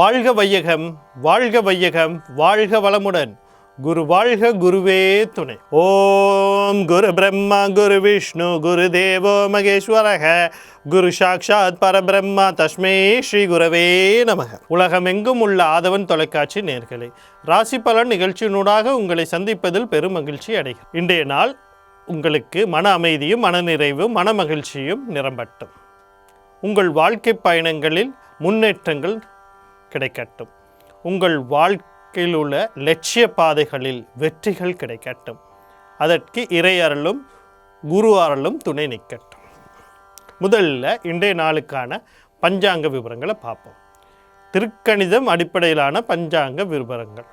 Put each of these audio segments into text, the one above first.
வாழ்க வையகம் வாழ்க வையகம் வாழ்க வளமுடன். குரு வாழ்க குருவே துணை. ஓம் குரு பிரம்மா குரு விஷ்ணு குரு தேவோ மகேஸ்வரக. குரு சாக்ஷாத் பரபிரம்மா தஸ்மே ஸ்ரீ குரவே நமக. உலகமெங்கும் உள்ள ஆதவன் தொலைக்காட்சி நேர்களை ராசி பலன் நிகழ்ச்சியினூடாக உங்களை சந்திப்பதில் பெரும் மகிழ்ச்சி அடைகிறேன். இன்றைய நாள் உங்களுக்கு மன அமைதியும் மனநிறைவும் மன மகிழ்ச்சியும் நிரம்பட்டும். உங்கள் வாழ்க்கை பயணங்களில் முன்னேற்றங்கள் கிடைக்கட்டும். உங்கள் வாழ்க்கையில் உள்ள லட்சிய பாதைகளில் வெற்றிகள் கிடைக்கட்டும். அதற்கு இறை குரு அருளும் துணை நிற்கட்டும். முதல்ல இன்றைய நாளுக்கான பஞ்சாங்க விவரங்களை பார்ப்போம். திருக்கணிதம் அடிப்படையிலான பஞ்சாங்க விவரங்கள்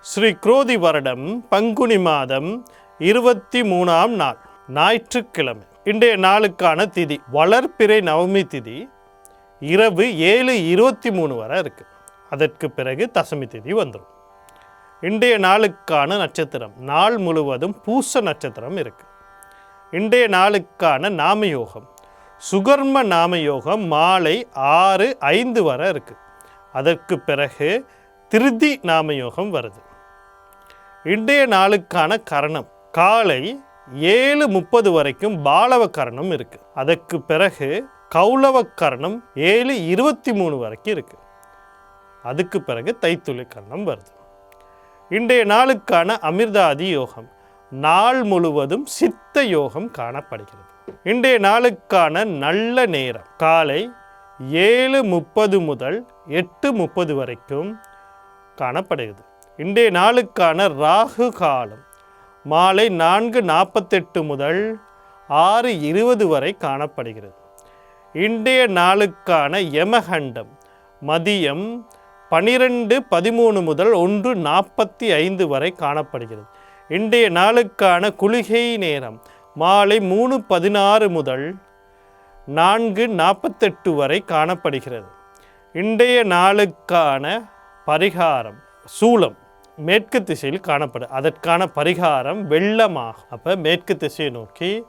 ஸ்ரீ குரோதி வருடம் பங்குனி மாதம் இருபத்தி மூணாம் நாள் ஞாயிற்றுக்கிழமை. இன்றைய நாளுக்கான திதி வளர்ப்பிறை நவமி திதி இரவு ஏழு இருபத்தி மூணு வரை இருக்குது அதற்கு பிறகு தசமி திதி வந்துடும் இன்றைய நாளுக்கான நட்சத்திரம் நாள் முழுவதும் பூச நட்சத்திரம் இருக்குது இன்றைய நாளுக்கான நாமயோகம் சுகர்ம நாமயோகம் மாலை ஆறு ஐந்து வரை இருக்குது அதற்கு பிறகு திருதி நாமயோகம் வருது. இன்றைய நாளுக்கான கரணம் காலை ஏழு முப்பது வரைக்கும் பாலவ கரணம் இருக்குது அதற்கு பிறகு கௌலவ கரணம் ஏழு இருபத்தி மூணு வரைக்கும் இருக்குது அதுக்கு பிறகு தைத்துளி கரணம் வருது. இன்றைய நாளுக்கான அமிர்தாதி யோகம் நாள் முழுவதும் சித்த யோகம் காணப்படுகிறது. இன்றைய நாளுக்கான நல்ல நேரம் காலை ஏழு முப்பது முதல் எட்டு முப்பது வரைக்கும் காணப்படுகிறது. இன்றைய நாளுக்கான ராகு காலம் மாலை நான்கு நாற்பத்தெட்டு முதல் ஆறு இருபது வரை காணப்படுகிறது. இன்றைய நாளுக்கான யமகண்டம் மதியம் பனிரெண்டு பதிமூணு முதல் ஒன்று நாற்பத்தி ஐந்து வரை காணப்படுகிறது. இன்றைய நாளுக்கான குளிகை நேரம் மாலை மூணு பதினாறு முதல் நான்கு நாற்பத்தெட்டு வரை காணப்படுகிறது. இன்றைய நாளுக்கான பரிகாரம் சூளம் மேற்கு திசையில் காணப்படும் அதற்கான பரிகாரம் வெள்ளமாகும். அப்போ மேற்கு திசையை நோக்கி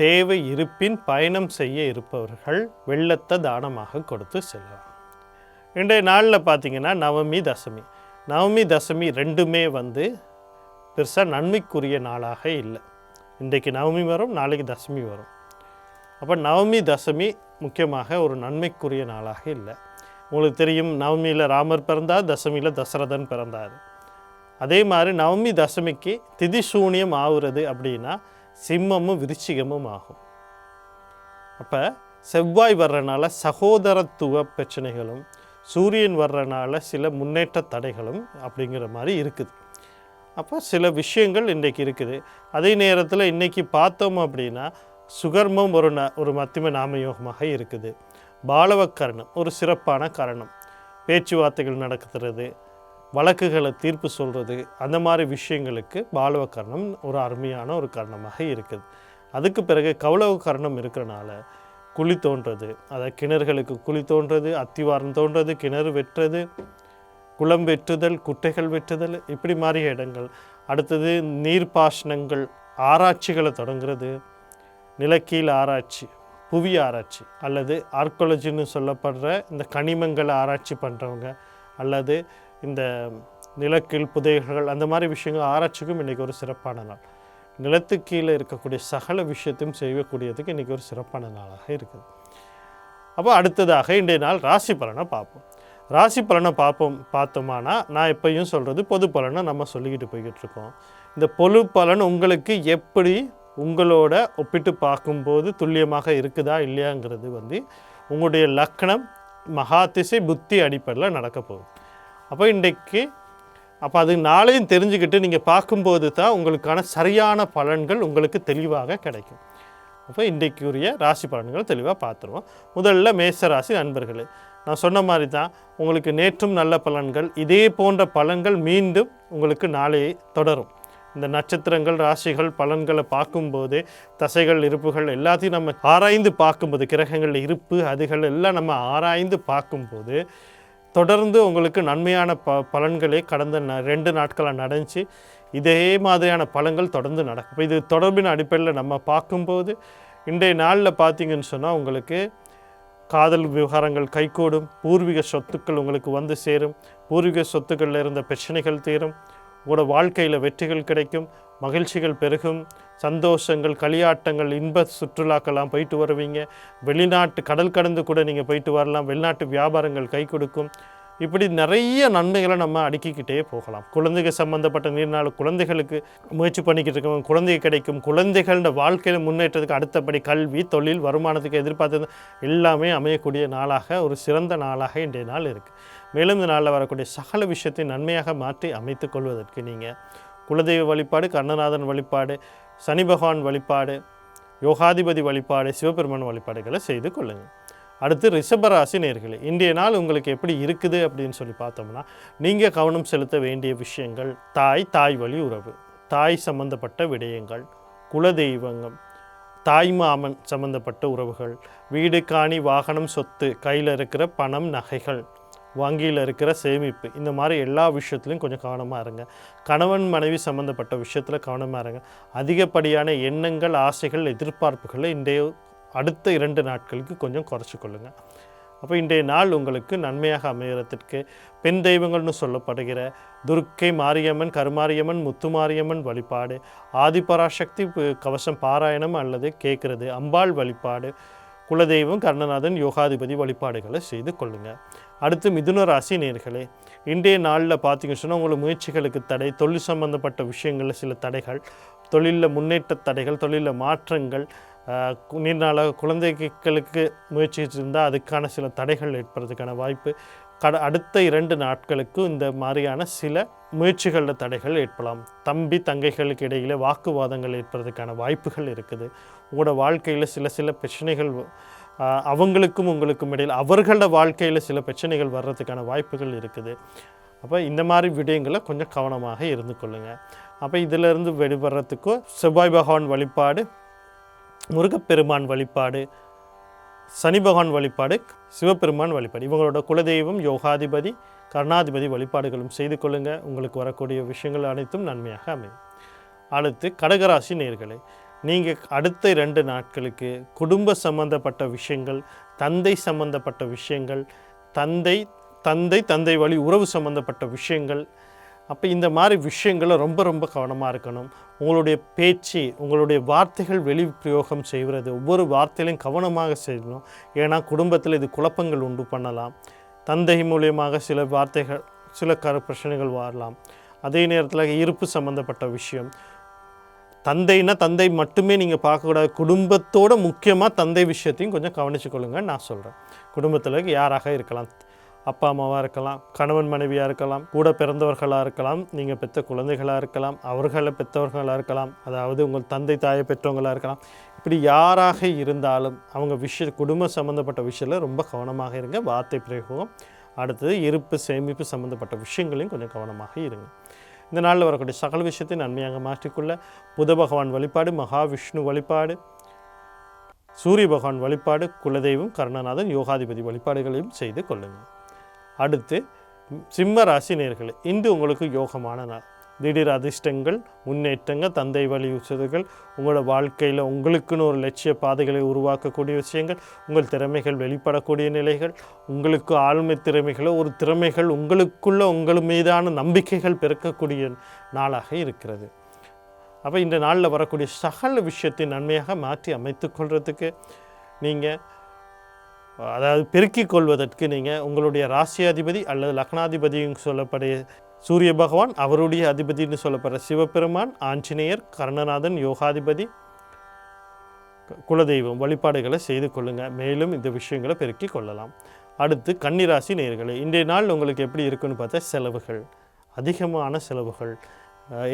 தேவை இருப்பின் பயணம் செய்ய இருப்பவர்கள் வெள்ளத்தை தானமாக கொடுத்து செல்லலாம் இன்றைய நாளில் பார்த்தீங்கன்னா நவமி தசமி. நவமி தசமி ரெண்டுமே வந்து பெருசாக நன்மைக்குரிய நாளாக இல்லை. இன்றைக்கு நவமி வரும் நாளைக்கு தசமி வரும். அப்போ நவமி தசமி முக்கியமாக ஒரு நன்மைக்குரிய நாளாக இல்லை. உங்களுக்கு தெரியும் நவமியில் ராமர் பிறந்தார் தசமியில் தசரதன் பிறந்தார். அதே மாதிரி நவமி தசமிக்கு திதி சூனியம் ஆகுறது அப்படின்னா சிம்மமும் விருச்சிகமும் ஆகும். அப்போ செவ்வாய் வர்றனால சகோதரத்துவ பிரச்சனைகளும் சூரியன் வர்றனால சில முன்னேற்ற தடைகளும் அப்படிங்கிற மாதிரி இருக்குது. அப்போ சில விஷயங்கள் இன்றைக்கு இருக்குது. அதே நேரத்தில் இன்றைக்கி பார்த்தோம் அப்படின்னா சுகர்மம் ஒரு ந ஒரு மத்திம நாமயோகமாக இருக்குது. பாலவக்கரணம் ஒரு சிறப்பான கரணம். பேச்சுவார்த்தைகள் நடக்கிறது. வழக்குகளை தீர்ப்பு சொல்கிறது அந்த மாதிரி விஷயங்களுக்கு பாலவ கர்ணம் ஒரு அருமையான ஒரு கர்ணமாக இருக்குது. அதுக்கு பிறகு கௌளவ கரணம் இருக்கிறனால குழி தோன்றது. அதை கிணறுகளுக்கு குழி தோன்றது அத்திவாரம் தோன்றது கிணறு வெட்டுறது குளம் வெட்டுதல் குட்டைகள் வெட்டுதல் இப்படி மாறிய இடங்கள். அடுத்தது நீர்ப்பாசனங்கள் ஆராய்ச்சிகளை தொடங்குறது நிலக்கீழ் ஆராய்ச்சி புவி ஆராய்ச்சி அல்லது ஆர்காலஜின்னு சொல்லப்படுற இந்த கனிமங்களை ஆராய்ச்சி பண்ணுறவங்க அல்லது இந்த நிலக்கில் புதையல்கள் அந்த மாதிரி விஷயங்கள் ஆராய்ச்சிக்கும் இன்றைக்கி ஒரு சிறப்பான நாள். நிலத்துக்கு கீழே இருக்கக்கூடிய சகல விஷயத்தையும் செய்யக்கூடியதுக்கு இன்றைக்கி ஒரு சிறப்பான நாளாக இருக்குது. அப்போ அடுத்ததாக இன்றைய நாள் ராசி பலனை பார்ப்போம். ராசி பலனை பார்ப்போம் பார்த்தோமானா நான் எப்பயும் சொல்கிறது பொது பலனை நம்ம சொல்லிக்கிட்டு போய்கிட்டு இருக்கோம். இந்த பொது பலன் உங்களுக்கு எப்படி உங்களோட ஒப்பிட்டு பார்க்கும்போது துல்லியமாக இருக்குதா இல்லையாங்கிறது வந்து உங்களுடைய லக்கணம் மகாதிசை புத்தி அடிப்படையில் நடக்க போகுது. அப்போ இன்றைக்கு அப்போ அது நாளையும் தெரிஞ்சுக்கிட்டு நீங்கள் பார்க்கும்போது தான் உங்களுக்கான சரியான பலன்கள் உங்களுக்கு தெளிவாக கிடைக்கும். அப்போ இன்றைக்குரிய ராசி பலன்கள் தெளிவாக பார்த்துருவோம். முதல்ல மேச ராசி நண்பர்களே நான் சொன்ன மாதிரி தான் உங்களுக்கு நேற்றும் நல்ல பலன்கள் இதே போன்ற பலன்கள் மீண்டும் உங்களுக்கு நாளையே தொடரும். இந்த நட்சத்திரங்கள் ராசிகள் பலன்களை பார்க்கும்போது தசைகள் இருப்புகள் எல்லாத்தையும் நம்ம ஆராய்ந்து பார்க்கும்போது கிரகங்கள் இருப்பு அதுகள் எல்லாம் நம்ம ஆராய்ந்து பார்க்கும்போது தொடர்ந்து உங்களுக்கு நன்மையான ப பலன்களே கடந்த ந ரெண்டு நாட்களாக நடந்துச்சு. இதே மாதிரியான பலன்கள் தொடர்ந்து நடக்கும். இது தொடர்பின் அடிப்படையில் நம்ம பார்க்கும்போது இன்றைய நாளில் பார்த்தீங்கன்னு சொன்னால் உங்களுக்கு காதல் விவகாரங்கள் கைகூடும் பூர்வீக சொத்துக்கள் உங்களுக்கு வந்து சேரும் பூர்வீக சொத்துக்களில் இருந்த பிரச்சனைகள் தீரும் உங்களோட வாழ்க்கையில் வெற்றிகள் கிடைக்கும் மகிழ்ச்சிகள் பெருகும் சந்தோஷங்கள் களியாட்டங்கள் இன்ப சுற்றுலாக்கெல்லாம் போயிட்டு வருவீங்க. வெளிநாட்டு கடல் கடந்து கூட நீங்கள் போயிட்டு வரலாம். வெளிநாட்டு வியாபாரங்கள் கை கொடுக்கும். இப்படி நிறைய நன்மைகளை நம்ம அடுக்கிக்கிட்டே போகலாம். குழந்தைகள் சம்மந்தப்பட்ட நீர்நாள் குழந்தைகளுக்கு முயற்சி பண்ணிக்கிட்டு இருக்கவங்க குழந்தை கிடைக்கும். குழந்தைகளோட வாழ்க்கையில் முன்னேற்றத்துக்கு அடுத்தபடி கல்வி தொழில் வருமானத்துக்கு எதிர்பார்த்தது எல்லாமே அமையக்கூடிய நாளாக ஒரு சிறந்த நாளாக இன்றைய நாள் இருக்குது மேலும் இந்த நாளில் வரக்கூடிய சகல விஷயத்தை நன்மையாக மாற்றி அமைத்து கொள்வதற்கு நீங்கள் குலதெய்வ வழிபாடு கண்ணநாதன் வழிபாடு சனி பகவான் வழிபாடு யோகாதிபதி வழிபாடு சிவபெருமான் வழிபாடுகளை செய்து கொள்ளுங்கள் அடுத்து ரிஷபராசி நேர்களே இன்றைய நாள் உங்களுக்கு எப்படி இருக்குது அப்படின்னு சொல்லி பார்த்தோம்னா நீங்கள் கவனம் செலுத்த வேண்டிய விஷயங்கள் தாய் தாய் வழி உறவு தாய் சம்பந்தப்பட்ட விடயங்கள் குலதெய்வங்கள் தாய் மாமன் சம்பந்தப்பட்ட உறவுகள் வீடு காணி வாகனம் சொத்து கையில் இருக்கிற பணம் நகைகள் வங்கியில் இருக்கிற சேமிப்பு. இந்த மாதிரி எல்லா விஷயத்துலையும் கொஞ்சம் கவனமாக இருங்க. கணவன் மனைவி சம்மந்தப்பட்ட விஷயத்தில் கவனமாக இருங்க. அதிகப்படியான எண்ணங்கள் ஆசைகள் எதிர்பார்ப்புகளை இன்றைய அடுத்த இரண்டு நாட்களுக்கு கொஞ்சம் குறைச்சி கொள்ளுங்கள் அப்போ இன்றைய நாள் உங்களுக்கு நன்மையாக அமைகிறதுக்கு பெண் தெய்வங்கள்னு சொல்லப்படுகிற துர்க்கை மாரியம்மன் கருமாரியம்மன் முத்துமாரியம்மன் வழிபாடு ஆதிபராசக்தி கவசம் பாராயணம் அல்லது கேட்குறது அம்பாள் வழிபாடு குலதெய்வம் கர்ணநாதன் யோகாதிபதி வழிபாடுகளை செய்து கொள்ளுங்கள் அடுத்து மிதுன ராசி நேர்களே இன்றைய நாளில் பார்த்தீங்கன்னு சொன்னால் உங்களுக்கு முயற்சிகளுக்கு தடை தொழில் சம்பந்தப்பட்ட விஷயங்களில் சில தடைகள் தொழிலில் முன்னேற்ற தடைகள் தொழிலில் மாற்றங்கள் நீர்நாள குழந்தைகளுக்கு முயற்சி இருந்தால் அதுக்கான சில தடைகள் ஏற்படுறதுக்கான வாய்ப்பு. கட அடுத்த இரண்டு நாட்களுக்கு இந்த மாதிரியான சில முயற்சிகளில் தடைகள் ஏற்படலாம். தம்பி தங்கைகளுக்கு இடையில் வாக்குவாதங்கள் ஏற்படுறதுக்கான வாய்ப்புகள் இருக்குது. உங்களோட வாழ்க்கையில் சில சில பிரச்சனைகள் அவங்களுக்கும் உங்களுக்கும் இடையில் அவர்களோட வாழ்க்கையில் சில பிரச்சனைகள் வர்றதுக்கான வாய்ப்புகள் இருக்குது. அப்போ இந்த மாதிரி விடயங்களை கொஞ்சம் கவனமாக இருந்து கொள்ளுங்கள் அப்போ இதிலிருந்து வெளிவரத்துக்கும் செவ்வாய் பகவான் வழிபாடு முருகப்பெருமான் வழிபாடு சனி பகவான் வழிபாடு சிவபெருமான் வழிபாடு. இவங்களோட குலதெய்வம் யோகாதிபதி கருணாதிபதி வழிபாடுகளும் செய்து கொள்ளுங்கள் உங்களுக்கு வரக்கூடிய விஷயங்கள் அனைத்தும் நன்மையாக அமையும். அடுத்து கடகராசி நேர்களை நீங்கள் அடுத்த இரண்டு நாட்களுக்கு குடும்ப சம்பந்தப்பட்ட விஷயங்கள் தந்தை சம்பந்தப்பட்ட விஷயங்கள் தந்தை தந்தை தந்தை வழி உறவு சம்பந்தப்பட்ட விஷயங்கள். அப்போ இந்த மாதிரி விஷயங்களை ரொம்ப ரொம்ப கவனமாக இருக்கணும். உங்களுடைய பேச்சு உங்களுடைய வார்த்தைகள் வெளி பிரயோகம் செய்கிறது. ஒவ்வொரு வார்த்தையிலையும் கவனமாக செய்யணும். ஏன்னா குடும்பத்தில் இது குழப்பங்கள் உண்டு பண்ணலாம். தந்தை மூலியமாக சில வார்த்தைகள் சில கரு பிரச்சனைகள் வரலாம். அதே நேரத்தில் இருப்பு சம்மந்தப்பட்ட விஷயம். தந்தைன்னா தந்தை மட்டுமே நீங்கள் பார்க்கக்கூடாது. குடும்பத்தோட முக்கியமாக தந்தை விஷயத்தையும் கொஞ்சம் கவனிச்சுக்கொள்ளுங்க நான் சொல்கிறேன் குடும்பத்தில் யாராக இருக்கலாம்? அப்பா அம்மாவாக இருக்கலாம் கணவன் மனைவியாக இருக்கலாம் கூட பிறந்தவர்களாக இருக்கலாம் நீங்கள் பெற்ற குழந்தைகளாக இருக்கலாம் அவர்களை பெற்றவர்களாக இருக்கலாம் அதாவது உங்கள் தந்தை தாயை பெற்றவங்களாக இருக்கலாம். இப்படி யாராக இருந்தாலும் அவங்க விஷய குடும்ப சம்மந்தப்பட்ட விஷயத்தில் ரொம்ப கவனமாக இருங்க. வார்த்தை பிரயோகம். அடுத்தது இருப்பு சேமிப்பு சம்மந்தப்பட்ட விஷயங்களையும் கொஞ்சம் கவனமாக இருங்க. இந்த நாளில் வரக்கூடிய சகல விஷயத்தை நன்மையாக மாற்றிக்கொள்ள புத பகவான் வழிபாடு மகாவிஷ்ணு வழிபாடு சூரிய பகவான் வழிபாடு குலதெய்வம் கருணநாதன் யோகாதிபதி வழிபாடுகளையும் செய்து கொள்ளுங்கள். அடுத்து சிம்ம ராசி நேர்களே இன்று உங்களுக்கு யோகமான நாள். திடீர் அதிர்ஷ்டங்கள் முன்னேற்றங்கள் தந்தை வழி உச்சதுகள் உங்களோட வாழ்க்கையில் உங்களுக்குன்னு ஒரு லட்சிய பாதைகளை உருவாக்கக்கூடிய விஷயங்கள் உங்கள் திறமைகள் வெளிப்படக்கூடிய நிலைகள் உங்களுக்கு ஆளுமை திறமைகளோ ஒரு திறமைகள் உங்களுக்குள்ள உங்கள் மீதான நம்பிக்கைகள் பிறக்கக்கூடிய நாளாக இருக்கிறது. அப்போ இந்த நாளில் வரக்கூடிய சகல விஷயத்தை நன்மையாக மாற்றி அமைத்து கொள்வதுக்கு நீங்கள் அதாவது பெருக்கிக் கொள்வதற்கு நீங்கள் உங்களுடைய ராசியாதிபதி அல்லது லக்னாதிபதியும் சொல்லப்படைய சூரிய பகவான் அவருடைய அதிபதினு சொல்லப்படுற சிவபெருமான் ஆஞ்சநேயர் கர்ணநாதன் யோகாதிபதி குலதெய்வம் வழிபாடுகளை செய்து கொள்ளுங்கள் மேலும் இந்த விஷயங்களை பெருக்கி கொள்ளலாம். அடுத்து கன்னிராசி நேர்களை இன்றைய நாள் உங்களுக்கு எப்படி இருக்குன்னு பார்த்தா செலவுகள் அதிகமான செலவுகள்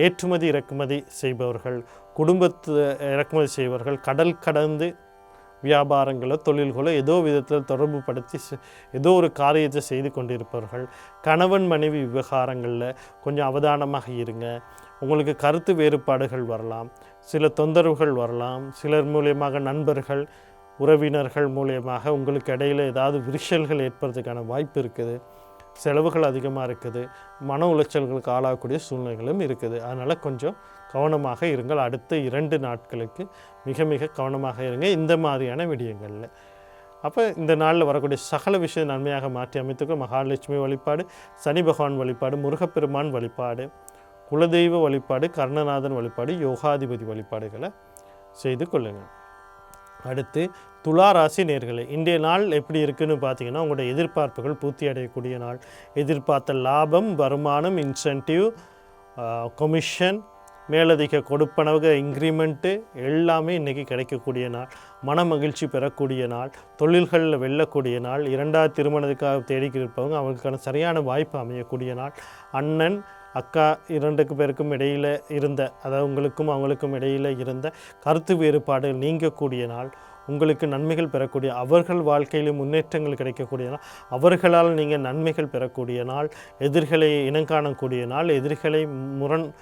ஏற்றுமதி இறக்குமதி செய்பவர்கள் குடும்பத்து இறக்குமதி செய்பவர்கள் கடல் கடந்து வியாபாரங்களோ தொழில்களோ ஏதோ விதத்தில் தொடர்பு படுத்தி செ- ஏதோ ஒரு காரியத்தை செய்து கொண்டிருப்பவர்கள். கணவன் மனைவி விவகாரங்களில் கொஞ்சம் அவதானமாக இருங்க. உங்களுக்கு கருத்து வேறுபாடுகள் வரலாம். சில தொந்தரவுகள் வரலாம். சிலர் மூலியமாக நண்பர்கள் உறவினர்கள் மூலியமாக உங்களுக்கு இடையில் ஏதாவது விரிசல்கள் ஏற்படுறதுக்கான வாய்ப்பு இருக்குது. செலவுகள் அதிகமாக இருக்குது. மன உளைச்சல்களுக்கு ஆளாகக்கூடிய சூழ்நிலைகளும் இருக்குது. அதனால் கொஞ்சம் கவனமாக இருங்கள். அடுத்த இரண்டு நாட்களுக்கு மிக மிக கவனமாக இருங்க. இந்த மாதிரியான விடயங்களில். அப்போ இந்த நாளில் வரக்கூடிய சகல விஷயம் நன்மையாக மாற்றி அமைத்துக்க. மகாலட்சுமி வழிபாடு சனி பகவான் வழிபாடு முருகப்பெருமான் வழிபாடு குலதெய்வ வழிபாடு கர்ணநாதன் வழிபாடு யோகாதிபதி வழிபாடுகளை செய்து கொள்ளுங்கள் அடுத்து துலா ராசி நேர்களை இன்றைய நாள் எப்படி இருக்குன்னு பார்த்தீங்கன்னா உங்களோட எதிர்பார்ப்புகள் பூர்த்தி அடையக்கூடிய நாள். எதிர்பார்த்த லாபம் வருமானம் இன்சென்டிவ் கொமிஷன் மேலதிக கொடுப்பனவு இன்க்ரிமெண்ட்டு எல்லாமே இன்றைக்கி கிடைக்கக்கூடிய நாள். மன மகிழ்ச்சி பெறக்கூடிய நாள். தொழில்களில் வெல்லக்கூடிய நாள். இரண்டாவது திருமணத்துக்காக தேடிக்கிருப்பவங்க அவங்களுக்கான சரியான வாய்ப்பு அமையக்கூடிய நாள். அண்ணன் அக்கா இரண்டுக்கு பேருக்கும் இடையில் இருந்த அதாவது உங்களுக்கும் அவங்களுக்கும் இடையில் இருந்த கருத்து வேறுபாடுகள் நீங்கக்கூடிய நாள். உங்களுக்கு நன்மைகள் பெறக்கூடிய அவர்கள் வாழ்க்கையிலும் முன்னேற்றங்கள் கிடைக்கக்கூடிய நாள். அவர்களால் நீங்கள் நன்மைகள் பெறக்கூடிய நாள். எதிர்களை இனங்காணக்கூடிய நாள். எதிர்களை முரண்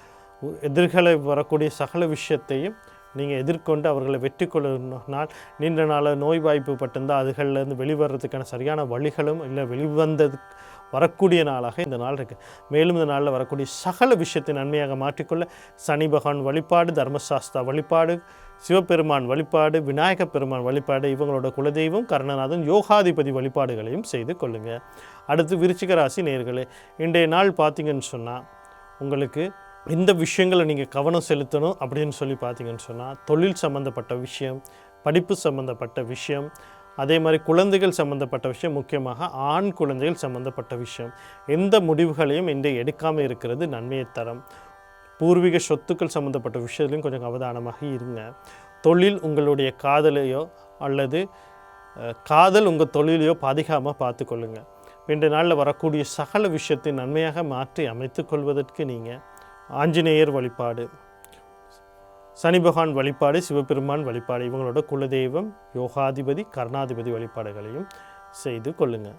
எதிர்களை வரக்கூடிய சகல விஷயத்தையும் நீங்கள் எதிர்கொண்டு அவர்களை வெற்றி கொள்ளணும்னால் நீண்ட நாள் நோய் வாய்ப்பு பட்டிருந்தால் அதுகளிலேருந்து வெளிவரதுக்கான சரியான வழிகளும் இல்லை வெளிவந்தது வரக்கூடிய நாளாக இந்த நாள் இருக்குது மேலும் இந்த நாளில் வரக்கூடிய சகல விஷயத்தை நன்மையாக மாற்றிக்கொள்ள சனி பகவான் வழிபாடு தர்மசாஸ்தா வழிபாடு சிவபெருமான் வழிபாடு விநாயக பெருமான் வழிபாடு இவங்களோட குலதெய்வம் கருணநாதன் யோகாதிபதி வழிபாடுகளையும் செய்து கொள்ளுங்கள் அடுத்து விருச்சிக ராசி நேர்களே இன்றைய நாள் பார்த்தீங்கன்னு சொன்னால் உங்களுக்கு இந்த விஷயங்களை நீங்கள் கவனம் செலுத்தணும் அப்படின்னு சொல்லி பார்த்தீங்கன்னு சொன்னால் தொழில் சம்மந்தப்பட்ட விஷயம் படிப்பு சம்மந்தப்பட்ட விஷயம் அதே மாதிரி குழந்தைகள் சம்மந்தப்பட்ட விஷயம் முக்கியமாக ஆண் குழந்தைகள் சம்மந்தப்பட்ட விஷயம். எந்த முடிவுகளையும் இன்று எடுக்காமல் இருக்கிறது நன்மையை தரம். பூர்வீக சொத்துக்கள் சம்மந்தப்பட்ட விஷயத்துலையும் கொஞ்சம் அவதானமாக இருங்க. தொழில் உங்களுடைய காதலையோ அல்லது காதல் உங்கள் தொழிலையோ பாதிக்காமல் பார்த்துக்கொள்ளுங்கள் இன்றைய நாளில் வரக்கூடிய சகல விஷயத்தை நன்மையாக மாற்றி அமைத்துக் கொள்வதற்கு நீங்கள் ஆஞ்சநேயர் வழிபாடு சனி பகவான் வழிபாடு சிவபெருமான் வழிபாடு இவங்களோட குலதெய்வம் யோகாதிபதி கர்ணாதிபதி வழிபாடுகளையும் செய்து கொள்ளுங்க.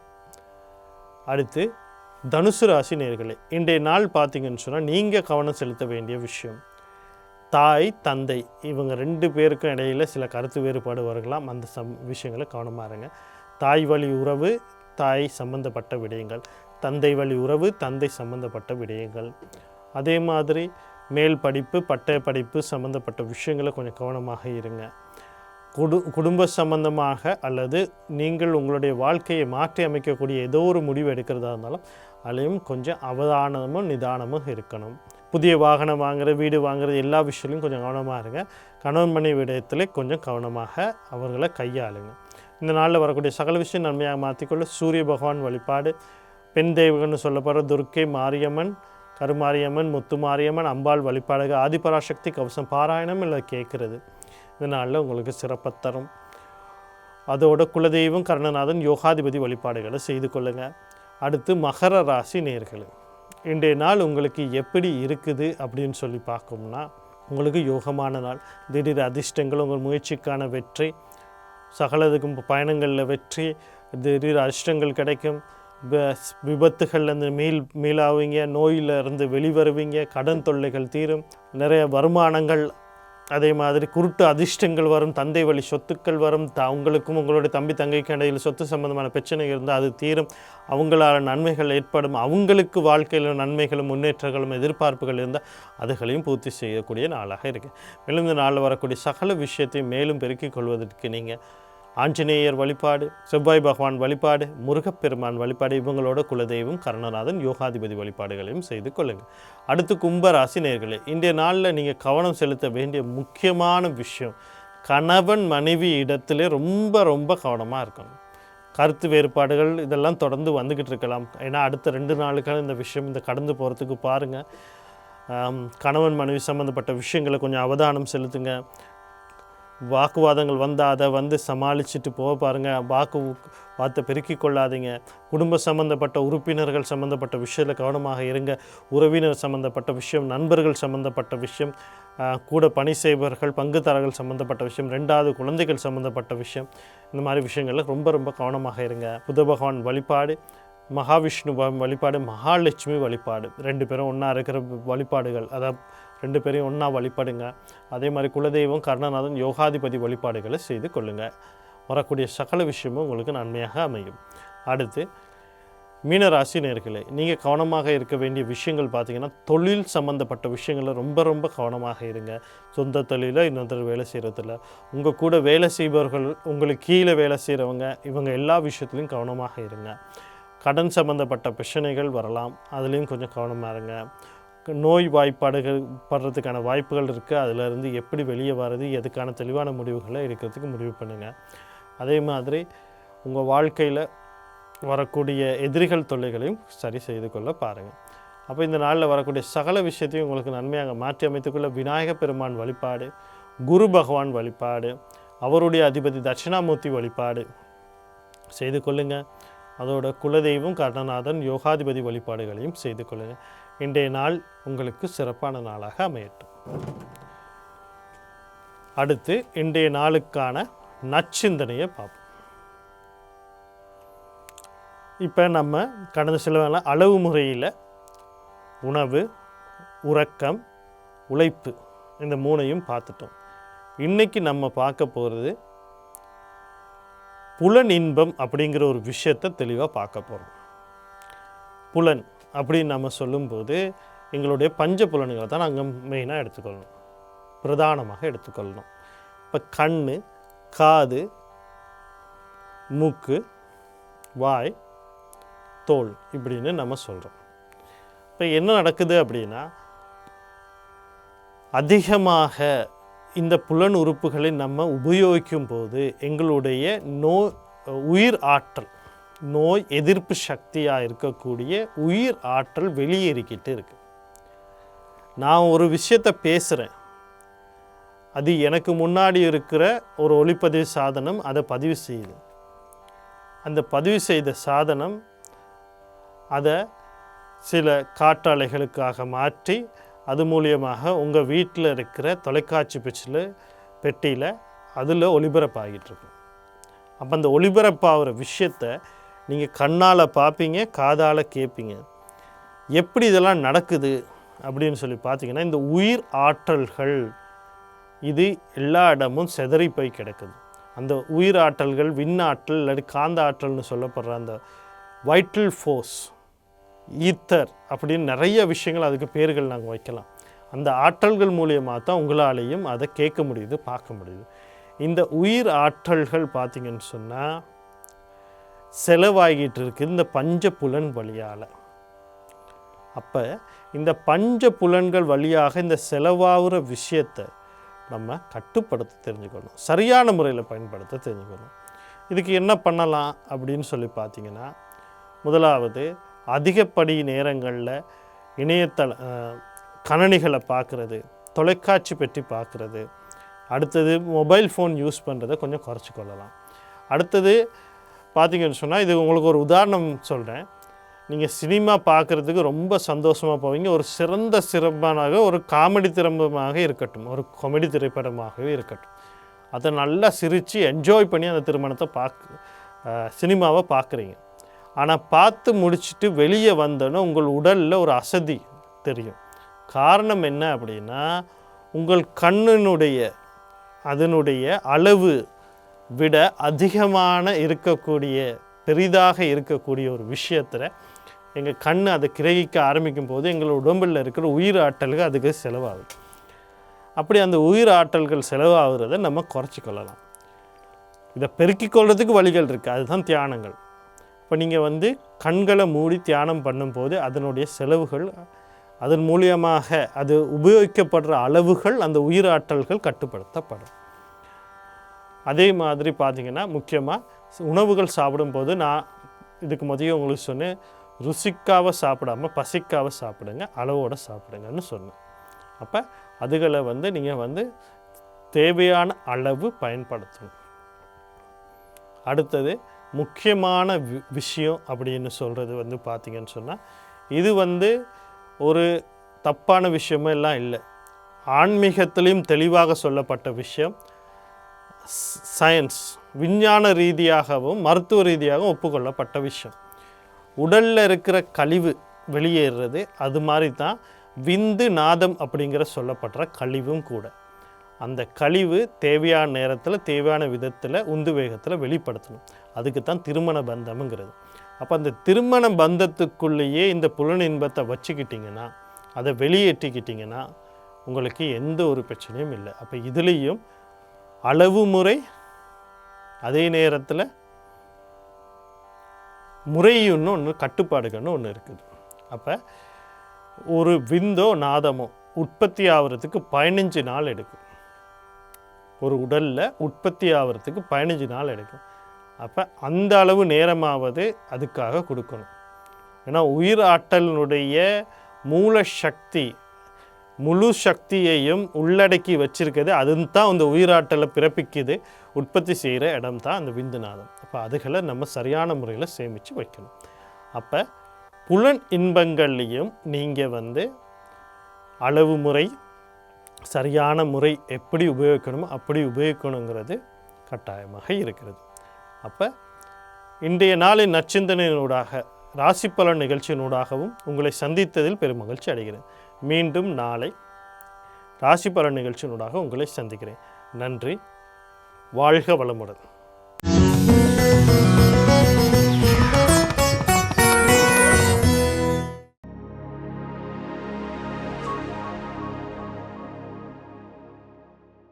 அடுத்து தனுசு ராசி நேர்களே இன்றைய நாள் பார்த்தீங்கன்னு சொன்னால் நீங்கள் கவனம் செலுத்த வேண்டிய விஷயம். தாய் தந்தை இவங்க ரெண்டு பேருக்கும் இடையில் சில கருத்து வேறுபாடு வரலாம். அந்த சம் விஷயங்களை கவனமாக இருங்க. தாய் வழி உறவு தாய் சம்பந்தப்பட்ட விடயங்கள். தந்தை வழி உறவு தந்தை சம்பந்தப்பட்ட விடயங்கள். அதே மாதிரி மேல் படிப்பு பட்டய படிப்பு சம்மந்தப்பட்ட விஷயங்களை கொஞ்சம் கவனமாக இருங்க. குடு குடும்ப சம்பந்தமாக அல்லது நீங்கள் உங்களுடைய வாழ்க்கையை மாற்றி அமைக்கக்கூடிய ஏதோ ஒரு முடிவு எடுக்கிறதா இருந்தாலும் அதுலேயும் கொஞ்சம் அவதானமும் நிதானமும் இருக்கணும். புதிய வாகனம் வாங்குற வீடு வாங்குறது எல்லா விஷயத்துலையும் கொஞ்சம் கவனமாக இருங்க. கணவன் மனைவி விடயத்தில் கொஞ்சம் கவனமாக அவர்களை கையாளுங்க. இந்த நாளில் வரக்கூடிய சகல விஷயம் நன்மையாக மாற்றிக்கொள்ள சூரிய பகவான் வழிபாடு பெண் தெய்வங்கள்னு சொல்லப்படுற துர்க்கை மாரியம்மன் கருமாரியம்மன் முத்துமாரியம்மன் அம்பாள் வழிபாடுக ஆதிபராசக்தி கவசம் பாராயணம் இல்லை கேட்குறது. இந்த நாளில் உங்களுக்கு சிறப்பத் தரும். அதோட குலதெய்வம் கருணநாதன் யோகாதிபதி வழிபாடுகளை செய்து கொள்ளுங்கள் அடுத்து மகர ராசி நேர்கள் இன்றைய நாள் உங்களுக்கு எப்படி இருக்குது அப்படின்னு சொல்லி பார்க்கோம்னா உங்களுக்கு யோகமான நாள். திடீர் அதிர்ஷ்டங்கள் உங்கள் முயற்சிக்கான வெற்றி சகலதுக்கும் பயணங்களில் வெற்றி திடீர் அதிர்ஷ்டங்கள் கிடைக்கும். விபத்துகள்லேருந்து மீள் மீளாவீங்க நோயில இருந்து வெளிவருவீங்க கடன் தொல்லைகள் தீரும் நிறைய வருமானங்கள் அதே மாதிரி குருட்டு அதிர்ஷ்டங்கள் வரும் தந்தை வழி சொத்துக்கள் வரும் த உங்களுக்கும் உங்களுடைய தம்பி தங்கைக்கு இடையில் சொத்து சம்பந்தமான பிரச்சனை இருந்தால் அது தீரும் அவங்களால நன்மைகள் ஏற்படும் அவங்களுக்கு வாழ்க்கையில் நன்மைகளும் முன்னேற்றங்களும் எதிர்பார்ப்புகள் இருந்தால் அதுகளையும் பூர்த்தி செய்யக்கூடிய நாளாக இருக்குது மேலும் இந்த நாளில் வரக்கூடிய சகல விஷயத்தை மேலும் பெருக்கிக் கொள்வதற்கு நீங்கள் ஆஞ்சநேயர் வழிபாடு செவ்வாய் பகவான் வழிபாடு முருகப்பெருமான் வழிபாடு இவங்களோட குலதெய்வம் கருணநாதன் யோகாதிபதி வழிபாடுகளையும் செய்து கொள்ளுங்கள். அடுத்து கும்ப ராசி நேர்களே இன்றைய நாளில் நீங்கள் கவனம் செலுத்த வேண்டிய முக்கியமான விஷயம் கணவன் மனைவி இடத்துல ரொம்ப ரொம்ப கவனமாக இருக்கணும். கருத்து வேறுபாடுகள் இதெல்லாம் தொடர்ந்து வந்துக்கிட்டு இருக்கலாம். ஏன்னா அடுத்த ரெண்டு நாளுக்கான இந்த விஷயம் இந்த கடந்து போகிறதுக்கு பாருங்கள் கணவன் மனைவி சம்மந்தப்பட்ட விஷயங்களை கொஞ்சம் அவதானம் செலுத்துங்க. வாக்குவாதங்கள் வந்தால் அதை வந்து சமாளிச்சுட்டு போக பாருங்கள் வாக்கு வார்த்தை பெருக்கிக் கொள்ளாதீங்க. குடும்ப சம்மந்தப்பட்ட உறுப்பினர்கள் சம்மந்தப்பட்ட விஷயத்தில் கவனமாக இருங்க. உறவினர் சம்மந்தப்பட்ட விஷயம் நண்பர்கள் சம்மந்தப்பட்ட விஷயம் கூட பணி செய்பவர்கள் பங்குதாரர்கள் சம்மந்தப்பட்ட விஷயம் ரெண்டாவது குழந்தைகள் சம்மந்தப்பட்ட விஷயம் இந்த மாதிரி விஷயங்களில் ரொம்ப ரொம்ப கவனமாக இருங்க. புத பகவான் வழிபாடு மகாவிஷ்ணு வழிபாடு மகாலட்சுமி வழிபாடு. ரெண்டு பேரும் ஒன்றா இருக்கிற வழிபாடுகள். அதாவது ரெண்டு பேரையும் ஒன்றா வழிபடுங்க. அதே மாதிரி குலதெய்வம் கருணநாதன் யோகாதிபதி வழிபாடுகளை செய்து கொள்ளுங்கள் வரக்கூடிய சகல விஷயமும் உங்களுக்கு நன்மையாக அமையும். அடுத்து மீனராசி நேர்களே நீங்கள் கவனமாக இருக்க வேண்டிய விஷயங்கள் பார்த்தீங்கன்னா தொழில் சம்மந்தப்பட்ட விஷயங்களில் ரொம்ப ரொம்ப கவனமாக இருங்க. சொந்த தொழிலில் இன்னொருத்தர் வேலை செய்கிறதில்ல உங்கள் கூட வேலை செய்பவர்கள் உங்களுக்கு கீழே வேலை செய்கிறவங்க இவங்க எல்லா விஷயத்துலையும் கவனமாக இருங்க. கடன் சம்மந்தப்பட்ட பிரச்சனைகள் வரலாம். அதுலேயும் கொஞ்சம் கவனமாக இருங்க. நோய் வாய்ப்பாடுகள் படுறதுக்கான வாய்ப்புகள் இருக்குது அதிலிருந்து எப்படி வெளியே வர்றது எதுக்கான தெளிவான முடிவுகளை எடுக்கிறதுக்கு முடிவு பண்ணுங்கள் அதே மாதிரி உங்கள் வாழ்க்கையில் வரக்கூடிய எதிரிகள் தொல்லைகளையும் சரி செய்து கொள்ள பாருங்கள் அப்போ இந்த நாளில் வரக்கூடிய சகல விஷயத்தையும் உங்களுக்கு நன்மையாக மாற்றி அமைத்துக்கொள்ள விநாயக பெருமான் வழிபாடு குரு பகவான் வழிபாடு அவருடைய அதிபதி தட்சிணாமூர்த்தி வழிபாடு செய்து கொள்ளுங்க. அதோட குலதெய்வம் கருணநாதன் யோகாதிபதி வழிபாடுகளையும் செய்து கொள்ளுங்கள் இன்றைய நாள் உங்களுக்கு சிறப்பான நாளாக அமையட்டும். அடுத்து இன்றைய நாளுக்கான நச்சிந்தனையை பார்ப்போம். இப்போ நம்ம கடந்த சில அளவு முறையில் உணவு உறக்கம் உழைப்பு இந்த மூணையும் பார்த்துட்டோம். இன்றைக்கி நம்ம பார்க்க போகிறது புலன் இன்பம் அப்படிங்கிற ஒரு விஷயத்தை தெளிவாக பார்க்க போகிறோம் புலன் அப்படின்னு நம்ம சொல்லும்போது எங்களுடைய பஞ்ச புலன்களை தான் நாங்கள் மெயினாக எடுத்துக்கொள்ளணும். பிரதானமாக எடுத்துக்கொள்ளணும். இப்போ கண் காது மூக்கு வாய் தோல் இப்படின்னு நம்ம சொல்கிறோம் இப்போ என்ன நடக்குது அப்படின்னா அதிகமாக இந்த புலன் உறுப்புகளை நம்ம உபயோகிக்கும் போது எங்களுடைய நோ உயிர் ஆற்றல் நோய் எதிர்ப்பு சக்தியாக இருக்கக்கூடிய உயிர் ஆற்றல் வெளியேறிக்கிட்டு இருக்குது நான் ஒரு விஷயத்தை பேசுகிறேன் அது எனக்கு முன்னாடி இருக்கிற ஒரு ஒளிப்பதிவு சாதனம் அதை பதிவு செய்யுது. அந்த பதிவு செய்த சாதனம் அதை சில காற்றாலைகளுக்காக மாற்றி அது மூலியமாக உங்கள் வீட்டில் இருக்கிற தொலைக்காட்சி பெச்சில் பெட்டியில் அதில் ஒளிபரப்பாகிட்டு இருக்கும். அப்போ அந்த ஒளிபரப்பாகிற விஷயத்தை நீங்கள் கண்ணால் பார்ப்பீங்க காதால் கேட்பீங்க எப்படி இதெல்லாம் நடக்குது அப்படின்னு சொல்லி பார்த்தீங்கன்னா இந்த உயிர் ஆற்றல்கள் இது எல்லா இடமும் செதறி போய் கிடக்குது. அந்த உயிர் ஆற்றல்கள் விண்ணாற்றல் இல்லாட்டி காந்த ஆற்றல்னு சொல்லப்படுற அந்த வைட்டல் ஃபோர்ஸ் ஈத்தர் அப்படின்னு நிறைய விஷயங்கள் அதுக்கு பேர்கள் நாங்கள் வைக்கலாம். அந்த ஆற்றல்கள் மூலியமாக தான் உங்களாலேயும் அதை கேட்க முடியுது பார்க்க முடியுது. இந்த உயிர் ஆற்றல்கள் பார்த்தீங்கன்னு சொன்னால் செலவாகிட்டு இருக்குது இந்த பஞ்ச புலன் வழியால். அப்போ இந்த பஞ்ச புலன்கள் வழியாக இந்த செலவாகிற விஷயத்தை நம்ம கட்டுப்படுத்த தெரிஞ்சுக்கணும். சரியான முறையில் பயன்படுத்த தெரிஞ்சுக்கணும். இதுக்கு என்ன பண்ணலாம் அப்படின்னு சொல்லி பார்த்தீங்கன்னா முதலாவது அதிகப்படி நேரங்களில் இணையதள கணனிகளை பார்க்குறது தொலைக்காட்சி பெற்றி பார்க்குறது. அடுத்தது மொபைல் ஃபோன் யூஸ் பண்ணுறதை கொஞ்சம் குறைச்சி கொள்ளலாம் அடுத்தது பார்த்தீங்கன்னு சொன்னால் இது உங்களுக்கு ஒரு உதாரணம் சொல்கிறேன் நீங்கள் சினிமா பார்க்குறதுக்கு ரொம்ப சந்தோஷமாக போவீங்க. ஒரு சிறந்த சிறப்பானாக ஒரு காமெடி திரும்பமாக இருக்கட்டும். ஒரு காமெடி திரைப்படமாகவே இருக்கட்டும். அதை நல்லா சிரித்து என்ஜாய் பண்ணி அந்த திருமணத்தை பார்க்க சினிமாவை பார்க்குறீங்க ஆனால் பார்த்து முடிச்சுட்டு வெளியே வந்தோன்னே உங்கள் உடலில் ஒரு அசதி தெரியும். காரணம் என்ன அப்படின்னா உங்கள் கண்ணினுடைய அதனுடைய அளவு விட அதிகமான இருக்கக்கூடிய பெரிதாக இருக்கக்கூடிய ஒரு விஷயத்தில் எங்கள் கண் அதை கிரகிக்க ஆரம்பிக்கும் போது எங்கள் உடம்பில் இருக்கிற உயிர் ஆற்றல்கள் அதுக்கு செலவாகுது. அப்படி அந்த உயிர் ஆற்றல்கள் செலவாகிறத நம்ம குறைச்சி கொள்ளலாம். இதை பெருக்கிக் கொள்றதுக்கு வழிகள் இருக்குது அதுதான் தியானங்கள். இப்போ நீங்கள் வந்து கண்களை மூடி தியானம் பண்ணும்போது அதனுடைய செலவுகள் அதன் மூலியமாக அது உபயோகிக்கப்படுற அளவுகள் அந்த உயிராற்றல்கள் கட்டுப்படுத்தப்படும். அதே மாதிரி பார்த்திங்கன்னா முக்கியமாக உணவுகள் சாப்பிடும்போது நான் இதுக்கு மதியம் உங்களுக்கு சொன்னேன் ருசிக்காக சாப்பிடாம பசிக்காக சாப்பிடுங்க அளவோடு சாப்பிடுங்கன்னு சொன்னேன். அப்போ அதுகளை வந்து நீங்கள் வந்து தேவையான அளவு பயன்படுத்தணும். அடுத்தது முக்கியமான வி விஷயம் அப்படின்னு சொல்கிறது வந்து பார்த்திங்கன்னு சொன்னால் இது வந்து ஒரு தப்பான விஷயமும் எல்லாம் இல்லை. ஆன்மீகத்திலையும் தெளிவாக சொல்லப்பட்ட விஷயம் சயின்ஸ் விஞ்ஞான ரீதியாகவும் மருத்துவ ரீதியாகவும் ஒப்புக்கொள்ளப்பட்ட விஷயம். உடலில் இருக்கிற கழிவு வெளியேறுறது அது மாதிரி தான் விந்து நாதம் அப்படிங்கிற சொல்லப்படுற கழிவும் கூட. அந்த கழிவு தேவையான நேரத்தில் தேவையான விதத்தில் உந்து வேகத்தில் வெளிப்படுத்தணும். அதுக்கு தான் திருமண பந்தம்ங்கிறது. அப்போ அந்த திருமண பந்தத்துக்குள்ளேயே இந்த புலனின்பத்தை வச்சுக்கிட்டிங்கன்னா அதை வெளியேற்றிக்கிட்டிங்கன்னா உங்களுக்கு எந்த ஒரு பிரச்சனையும் இல்லை. அப்போ இதுலேயும் அளவு முறை அதே நேரத்தில் முறையுன்னு ஒன்று கட்டுப்பாடுகள்னு ஒன்று இருக்குது. அப்போ ஒரு விந்தோ நாதமோ உற்பத்தி ஆகிறதுக்கு பதினஞ்சு நாள் எடுக்கும். ஒரு உடலில் உற்பத்தி ஆகிறதுக்கு பதினஞ்சு நாள் எடுக்கும். அப்போ அந்த அளவு நேரமாவது அதுக்காக கொடுக்கணும். ஏன்னா உயிர் ஆற்றலினுடைய மூல சக்தி முழு சக்தியையும் உள்ளடக்கி வச்சிருக்கிறது. அதுதான் தான் அந்த உயிராற்றலை பிறப்பிக்குது. உற்பத்தி செய்கிற இடம் தான் அந்த விந்துநாதம். அப்போ அதுகளை நம்ம சரியான முறையில் சேமித்து வைக்கணும். அப்போ புலன் இன்பங்கள்லேயும் நீங்கள் வந்து அளவு முறை சரியான முறை எப்படி உபயோகிக்கணுமோ அப்படி உபயோகிக்கணுங்கிறது கட்டாயமாக இருக்கிறது. அப்போ இன்றைய நாளின் நச்சிந்தனையினூடாக ராசி பலன் நிகழ்ச்சியினூடாகவும் உங்களை சந்தித்ததில் பெரும் மகிழ்ச்சி அடைகிறேன். மீண்டும் நாளை ராசி பலன் நிகழ்ச்சியினூடாக உங்களை சந்திக்கிறேன். நன்றி. வாழ்க வளமுடன்.